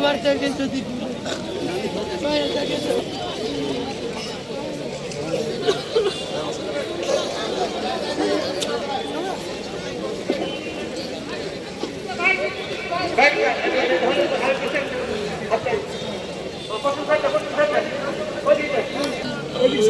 Marta, que eso tipo. Marta, que eso.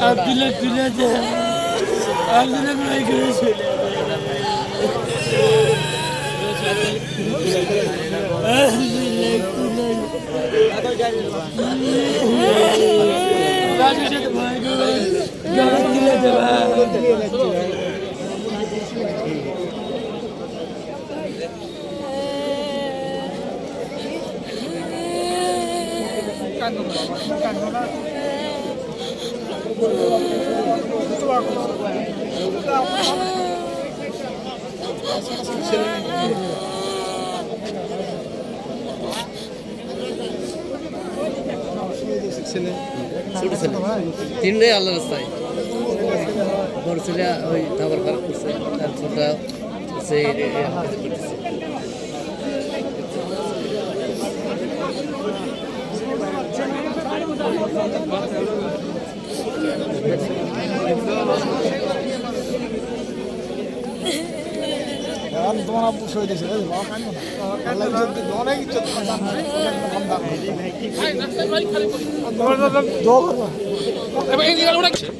Abdullah Gül'e de Abdullah Gül'e göre söyle. ছোট ছেলে তিনটাই আল্লাহ রাস্তায়। বড় ছেলে ওই খাবার খারাপ করছে, আর ছোটটা হাফেজ করতেছে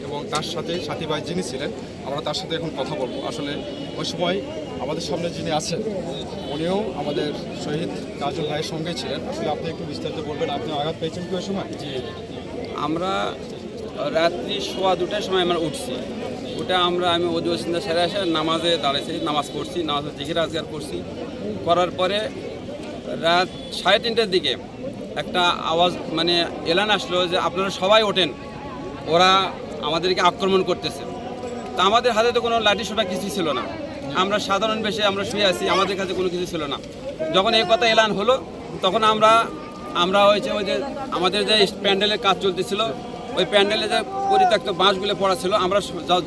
এবং তার সাথে সাথী ভাই যিনি ছিলেন, আমরা তার সাথে এখন কথা বলব। আসলে ওই সময় আমাদের সামনে যিনি আছেন, উনিও আমাদের শহীদ কাজল ভাইয়ের সঙ্গে ছিলেন। আসলে আপনি একটু বিস্তারিত বলবেন, আপনি আঘাত পেয়েছেন কি ওই সময়? আমরা রাত্রি সোয়া দুটার সময় আমরা উঠছি। ওটা আমরা, আমি অজু চিন্তা সেরে এসে নামাজে দাঁড়াইছি, নামাজ পড়ছি নামাজ জিকির আজগার করছি। করার পরে রাত সাড়ে তিনটের দিকে একটা আওয়াজ মানে এলান আসলো যে আপনারা সবাই ওঠেন, ওরা আমাদেরকে আক্রমণ করতেছে। তা আমাদের হাতে তো কোনো লাঠি সোটা কিছু ছিল না। আমরা সাধারণ বেশে আমরা শুয়ে আছি, আমাদের কাছে কোনো কিছু ছিল না। যখন এই কথা এলান হলো, তখন আমরা আমরা হয়েছে ওই যে আমাদের যে প্যান্ডেলের কাজ চলতেছিল ওই প্যান্ডেলে যে পরিত্যক্ত বাঁশগুলো পড়া ছিল আমরা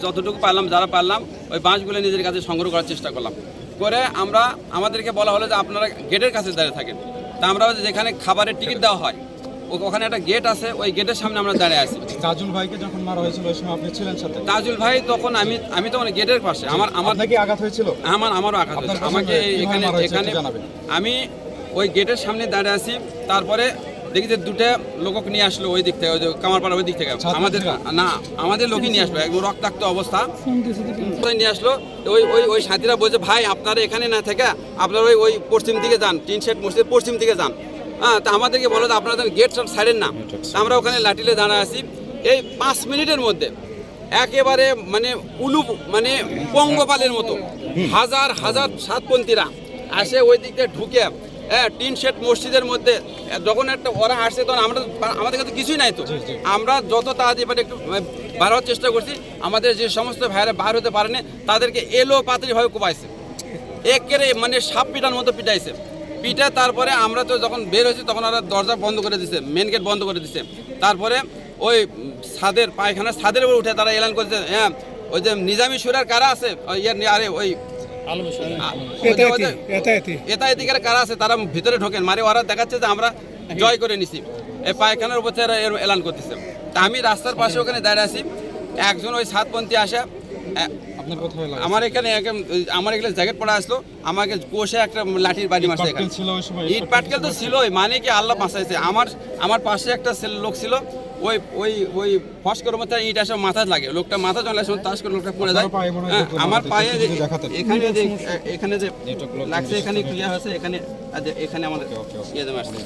যতটুকু পারলাম যারা পারলাম ওই বাঁশগুলো নিজের কাছে সংগ্রহ করার চেষ্টা করলাম। করে আমরা আমাদেরকে বলা হলো যে আপনারা গেটের কাছে দাঁড়িয়ে থাকেন। তা আমরা যেখানে খাবারের টিকিট দেওয়া হয় ওখানে একটা গেট আছে ওই গেটের সামনে আমরা দাঁড়িয়ে আছি। কাজল ভাইকে যখন মারা হয়েছিল ওই সময় আপনি ছিলেন সাথে? তাজুল ভাই তখন আমি আমি তখন গেটের পাশে। আমার আমার আপনার কি আঘাত হয়েছিল? আমার আমারও আঘাত আপনার হয়েছে। কাছে আমাকে এখানে এখানে আমি ওই গেটের সামনে দাঁড়িয়ে আছি। তারপরে দেখি যে দুটো লোকক নিয়ে আসলো ওই দিক থেকে ওই যে কামারপাড়া ওই দিক থেকে। আমাদের না আমাদের লোকই নিয়ে আসলো একদম রক্তাক্ত অবস্থা। নিয়ে আসলো ওই ওই ওই সাথীরা বলছে ভাই আপনারা এখানে না থেকে আপনারা ওই ওই পশ্চিম দিকে যান টিন শেড মসজিদ পশ্চিম দিকে যান। হ্যাঁ তা আমাদেরকে বলো যে আপনারা গেট সব ছাড়েন না। আমরা ওখানে লাঠিলে দাঁড়া আছি। এই পাঁচ মিনিটের মধ্যে একেবারে মানে উলু মানে পঙ্গপালের মতো হাজার হাজার সাতপন্থীরা আসে ওই দিক দিয়ে ঢুকে হ্যাঁ টিন শেড মসজিদের মধ্যে যখন একটা ওরা আসছে তখন আমরা আমাদের কাছে কিছুই নাই তো। আমরা যত তাড়াতাড়ি পারি একটু বার হওয়ার চেষ্টা করছি আমাদের যে সমস্ত ভাইয়েরা বার হতে পারেনি তাদেরকে এলো পাতারিভাবে কোপাইছে। একেবারে মানে সাপ পিটার মতো পিটাইছে। পিটা তারপরে আমরা তো যখন বের হয়েছি তখন ওরা দরজা বন্ধ করে দিছে মেন গেট বন্ধ করে দিছে। তারপরে ওই ছাদের পায়খানা ছাদের উপর উঠে তারা এলান করেছে হ্যাঁ ওই যে নিজামি সুরার কারা আছে ওই ইয়ার আরে ওই এদিকে কারা আছে তারা ভিতরে ঢোকেন। মানে ওরা দেখাচ্ছে যে আমরা জয় করে নিছি। এই পায়খানার উপর এর এলান করতেছে। তা আমি রাস্তার পাশে ওখানে দাঁড়িয়ে আছি। একজন ওই সাতপন্থী আসে। আমার এখানে আমার এখানে জ্যাকেট পরা আসলো। আমাকে কোষে একটা লাঠির বাড়ি মারছে ইট পাটকেল তো ছিলই মানে কি আল্লাহ বাঁচাইছে। আমার আমার পাশে একটা লোক ছিল। ওই ওই ওই ফস করার মধ্যে ইট আসে মাথায় লাগে। লোকটা মাথা চলে আসে তাস করে লোকটা পড়ে যায়। হয় হ্যাঁ, আমার পায়ে যে- এখানে যে এখানে যে লাগছে এখানে ক্লিয়ার হয়েছে এখানে এখানে আমাদের. ইয়ে আসছে